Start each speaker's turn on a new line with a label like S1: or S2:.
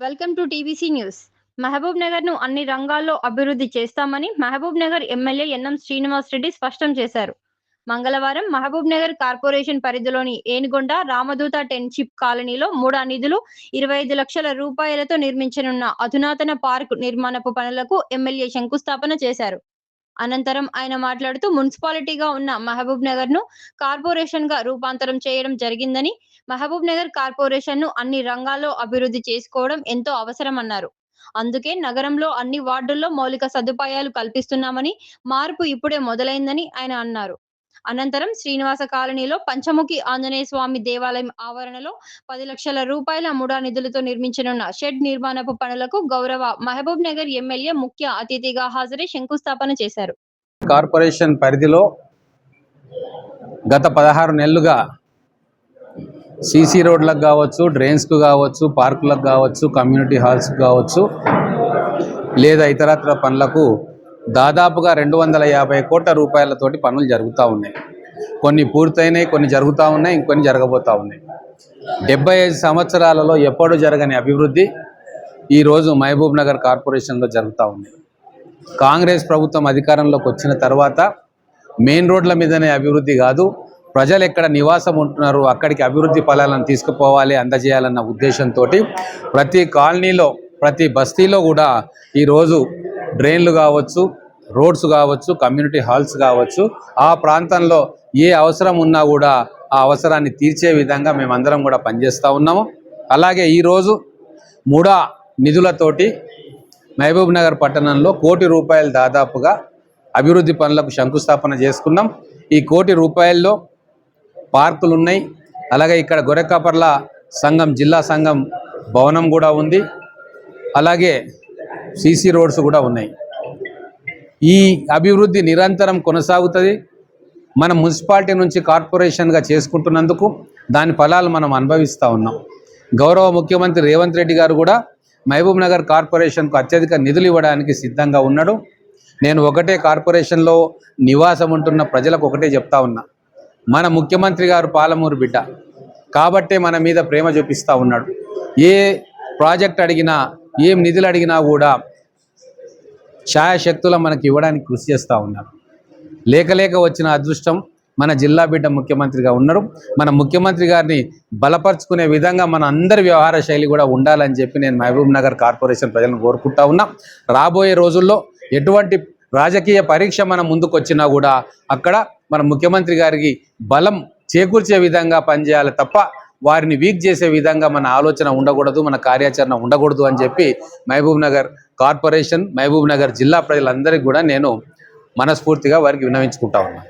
S1: Welcome to TVC news మహబూబ్ నగర్ను అన్ని రంగాల్లో అభివృద్ధి చేస్తామని మహబూబ్ నగర్ ఎమ్మెల్యే ఎన్ఎం శ్రీనివాస్ రెడ్డి స్పష్టం చేశారు. మంగళవారం మహబూబ్ నగర్ కార్పొరేషన్ పరిధిలోని ఏనుగొండ రామదూత టెన్షిప్ కాలనీలో మూడా నిధులు ఇరవై ఐదు లక్షల రూపాయలతో నిర్మించనున్న అధునాతన పార్క్ నిర్మాణపు పనులకు ఎమ్మెల్యే శంకుస్థాపన చేశారు. అనంతరం ఆయన మాట్లాడుతూ మున్సిపాలిటీగా ఉన్న మహబూబ్ నగర్ను కార్పొరేషన్గా రూపాంతరం చేయడం జరిగిందని మహబూబ్ నగర్ కార్పొరేషన్ను అన్ని రంగాల్లో అభివృద్ధి చేసుకోవడం ఎంతో అవసరమన్నారు అందుకే నగరంలో అన్ని వార్డుల్లో మౌలిక సదుపాయాలు కల్పిస్తున్నామని మార్పు ఇప్పుడే మొదలైందని ఆయన అన్నారు. అనంతరం శ్రీనివాస కాలనీలో పంచముఖి ఆంజనేయ స్వామి దేవాలయం ఆవరణలో పది లక్షల రూపాయల ముడా నిధులతో నిర్మించనున్న షెడ్ నిర్మాణపు పనులకు గౌరవ మహబూబ్ నగర్ ఎమ్మెల్యే ముఖ్య అతిథిగా హాజరై శంకుస్థాపన చేశారు.
S2: కార్పొరేషన్ పరిధిలో గత పదహారు నెలలుగా సీసీ రోడ్లకు కావచ్చు డ్రైన్స్కు కావచ్చు పార్కులకు కావచ్చు కమ్యూనిటీ హాల్స్కు కావచ్చు లేదా ఇతరత్ర పనులకు దాదాపుగా రెండు వందల యాభై కోట్ల రూపాయలతోటి పనులు జరుగుతూ ఉన్నాయి. కొన్ని పూర్తయినాయి కొన్ని జరుగుతూ ఉన్నాయి ఇంకొన్ని జరగబోతూ ఉన్నాయి. డెబ్బై ఐదు సంవత్సరాలలో ఎప్పుడూ జరగని అభివృద్ధి ఈరోజు మహబూబ్ నగర్ కార్పొరేషన్లో జరుగుతూ ఉంది. కాంగ్రెస్ ప్రభుత్వం అధికారంలోకి వచ్చిన తర్వాత మెయిన్ రోడ్ల మీదనే అభివృద్ధి కాదు ప్రజలు ఎక్కడ నివాసం ఉంటున్నారు అక్కడికి అభివృద్ధి ఫలాలను తీసుకుపోవాలి అందజేయాలన్న ఉద్దేశంతో ప్రతి కాలనీలో ప్రతి బస్తీలో కూడా ఈరోజు డ్రైన్లు కావచ్చు రోడ్స్ కావచ్చు కమ్యూనిటీ హాల్స్ కావచ్చు ఆ ప్రాంతంలో ఏ అవసరం ఉన్నా కూడా ఆ అవసరాన్ని తీర్చే విధంగా మేమందరం కూడా పనిచేస్తూ ఉన్నాము. అలాగే ఈరోజు మూడా నిధులతోటి మహబూబ్ నగర్ పట్టణంలో కోటి రూపాయలు దాదాపుగా అభివృద్ధి పనులకు శంకుస్థాపన చేసుకున్నాం. ఈ కోటి రూపాయల్లో పార్కులు ఉన్నాయి. అలాగే ఇక్కడ గొరెకాపర్ల సంఘం జిల్లా సంఘం భవనం కూడా ఉంది. అలాగే సీసీ రోడ్స్ కూడా ఉన్నాయి. ఈ అభివృద్ధి నిరంతరం కొనసాగుతుంది. మన మున్సిపాలిటీ నుంచి కార్పొరేషన్గా చేసుకుంటున్నందుకు దాని ఫలాలు మనం అనుభవిస్తూ ఉన్నాం. గౌరవ ముఖ్యమంత్రి రేవంత్ రెడ్డి గారు కూడా మహబూబ్ నగర్ కార్పొరేషన్కు అత్యధిక నిధులు ఇవ్వడానికి సిద్ధంగా ఉన్నాడు. నేను ఒకటే కార్పొరేషన్లో నివాసం ఉంటున్న ప్రజలకు ఒకటే చెప్తా ఉన్నా. మన ముఖ్యమంత్రి గారు పాలమూరు బిడ్డ కాబట్టే మన మీద ప్రేమ చూపిస్తూ ఉన్నాడు. ఏ ప్రాజెక్ట్ అడిగినా ఏం నిధులు అడిగినా కూడా ఛాయాశక్తుల మనకి ఇవ్వడానికి కృషి చేస్తూ ఉన్నారు. లేక లేక వచ్చిన అదృష్టం మన జిల్లా బిడ్డ ముఖ్యమంత్రిగా ఉన్నారు. మన ముఖ్యమంత్రి గారిని బలపరుచుకునే విధంగా మన అందరి వ్యవహార శైలి కూడా ఉండాలని చెప్పి నేను మహబూబ్ నగర్ కార్పొరేషన్ ప్రజలను కోరుకుంటా ఉన్నా. రాబోయే రోజుల్లో ఎటువంటి రాజకీయ పరీక్ష మన ముందుకొచ్చినా కూడా అక్కడ మన ముఖ్యమంత్రి గారికి బలం చేకూర్చే విధంగా పనిచేయాలి తప్ప వారిని వీక్ చేసే విధంగా మన ఆలోచన ఉండకూడదు మన కార్యాచరణ ఉండకూడదు అని చెప్పి మహబూబ్ నగర్ కార్పొరేషన్ మహబూబ్ నగర్ జిల్లా ప్రజలందరికీ కూడా నేను మనస్ఫూర్తిగా వారికి విన్నవించుకుంటా ఉన్నాను